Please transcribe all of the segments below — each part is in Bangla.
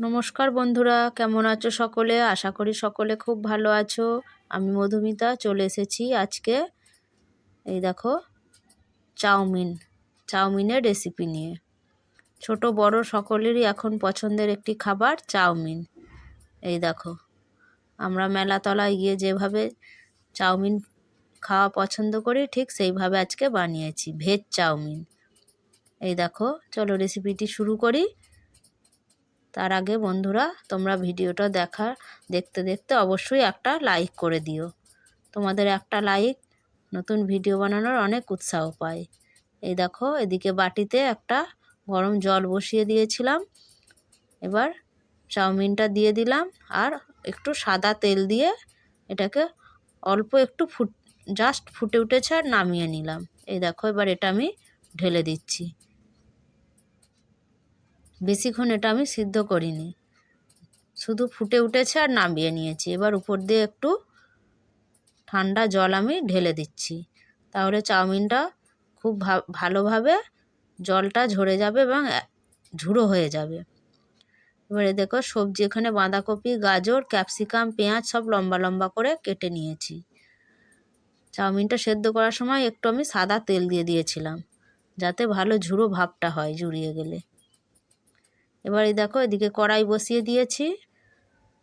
নমস্কার বন্ধুরা, কেমন আছো সকলে? আশা করি সকলে খুব ভালো আছো। আমি মধুমিতা, চলে এসেছি আজকে এই দেখো, চাউমিন, চাউমিনের রেসিপি নিয়ে। ছোট, বড় সকলেরই এখন পছন্দের একটি খাবার চাউমিন। এই দেখো, আমরা মেলাতলায় গিয়ে যেভাবে চাউমিন খাওয়া পছন্দ করি, ঠিক সেইভাবে আজকে বানিয়েছি, ভেজ চাউমিন। এই দেখো, চলো রেসিপিটি শুরু করি। তার আগে বন্ধুরা, তোমরা ভিডিওটা দেখা, দেখতে দেখতে অবশ্যই একটা লাইক করে দিও। তোমাদের একটা লাইক নতুন ভিডিও বানানোর অনেক উৎসাহ পায়। এই দেখো, এদিকে বাটিতে একটা গরম জল বসিয়ে দিয়েছিলাম। এবার চাউমিনটা দিয়ে দিলাম আর একটু সাদা তেল দিয়ে এটাকে অল্প একটু ফুট জাস্ট ফুটে উঠেছে আর নামিয়ে নিলাম। এই দেখো, এবার এটা আমি ঢেলে দিচ্ছি। বেশিক্ষণ এটা আমি সিদ্ধ করিনি। শুধু ফুটে উঠেছে আর নামিয়ে নিয়েছি। এবার উপর দিয়ে একটু ঠান্ডা জল আমি ঢেলে দিচ্ছি। তাহলে চাউমিনটা খুব ভালোভাবে জলটা ঝরে যাবে এবং ঝুড়ো হয়ে যাবে। এবারে দেখো সবজি এখানে বাঁধাকপি, গাজর, ক্যাপসিকাম, পেঁয়াজ সব লম্বা লম্বা করে কেটে নিয়েছি। চাউমিনটা সেদ্ধ করার সময় একটু আমি সাদা তেল দিয়ে দিয়েছিলাম। যাতে ভালো ঝুড়ো ভাবটা হয় জুড়িয়ে গেলে। এবার দেখো, এদিকে কড়াই বসিয়ে দিয়েছি।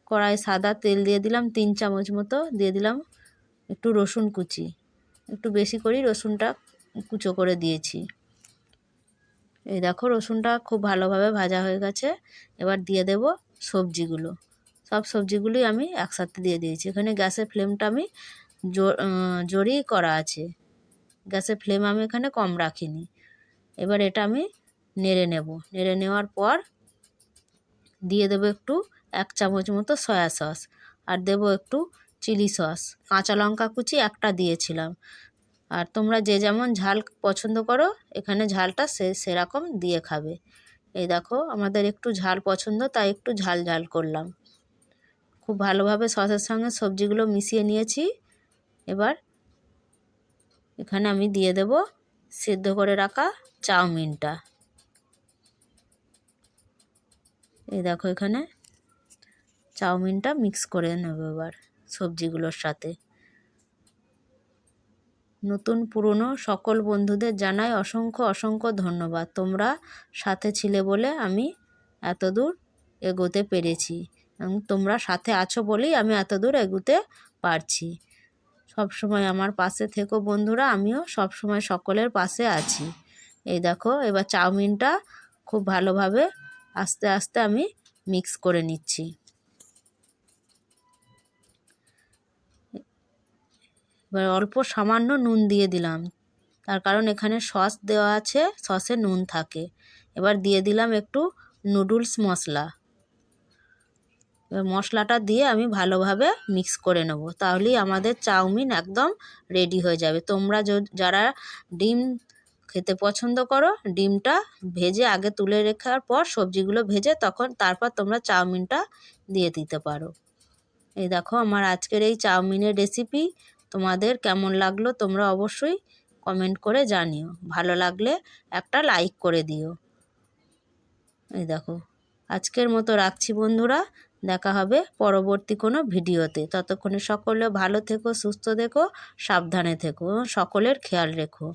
কড়াই সাদা তেল দিয়ে দিলাম, তিন চামচ মতো দিয়ে দিলাম একটু রসুন কুচি। একটু বেশি করেই রসুনটা কুচো করে দিয়েছি। এই দেখো, রসুনটা খুব ভালোভাবে ভাজা হয়ে গেছে। এবার দিয়ে দেব সবজিগুলো। সব সবজিগুলোই আমি একসাথে দিয়ে দিয়েছি। এখানে গ্যাসের ফ্লেমটা আমি জোরেই করা আছে। গ্যাসের ফ্লেম আমি এখানে কম রাখিনি। এবার এটা আমি নেড়ে নেব। নেড়ে নেওয়ার পর দিয়ে দেবো একটু এক চামচ মতো সয়া সস আর দেবো একটু চিলি সস কাঁচা লঙ্কা কুচি একটা দিয়েছিলাম। আর তোমরা যে যেমন ঝাল পছন্দ করো, এখানে ঝালটা সে সেরকম দিয়ে খাবে। এই দেখো, আমাদের একটু ঝাল পছন্দ, তাই একটু ঝাল ঝাল করলাম। খুব ভালোভাবে সসের সঙ্গে সবজিগুলো মিশিয়ে নিয়েছি। এবার এখানে আমি দিয়ে দেব সেদ্ধ করে রাখা চাউমিনটা। এই দেখো এখানে চাউমিনটা মিক্স করে নেব এবার সবজিগুলোর সাথে। নতুন, পুরনো সকল বন্ধুদের জানাই অসংখ্য অসংখ্য ধন্যবাদ। তোমরা সাথে ছিলে বলে আমি এত দূর এগোতে পেরেছি এবং তোমরা সাথে আছো বলেই আমি এত দূর এগোতে পারছি। সব সময় আমার পাশে থেকো বন্ধুরা, আমিও সব সময় সকলের পাশে আছি। এই দেখো, এবার চাউমিনটা খুব ভালোভাবে আস্তে আস্তে আমি মিক্স করে নিচ্ছি। এবার অল্প সামান্য নুন দিয়ে দিলাম। তার কারণ এখানে সস দেওয়া আছে, সসে নুন থাকে। এবার দিয়ে দিলাম একটু নুডলস মশলা। এবার মশলাটা দিয়ে আমি ভালোভাবে মিক্স করে নেব। তাহলেই আমাদের চাউমিন একদম রেডি হয়ে যাবে। তোমরা যারা ডিম খেতে পছন্দ করো, ডিমটা ভেজে আগে তুলে রেখার পর সবজিগুলো ভেজে তখন তারপর তোমরা চাউমিনটা দিয়ে দিতে পারো। এই দেখো আমার আজকের এই চাউমিনের রেসিপি তোমাদের কেমন লাগল তোমরা অবশ্যই কমেন্ট করে জানিও। ভালো লাগলে একটা লাইক করে দিও। এই দেখো, আজকের মতো রাখছি বন্ধুরা, দেখা হবে পরবর্তী কোনো ভিডিওতে। ততক্ষণে সকলে ভালো থেকো, সুস্থ থেকো, সাবধানে থেকো সকলের খেয়াল রেখো।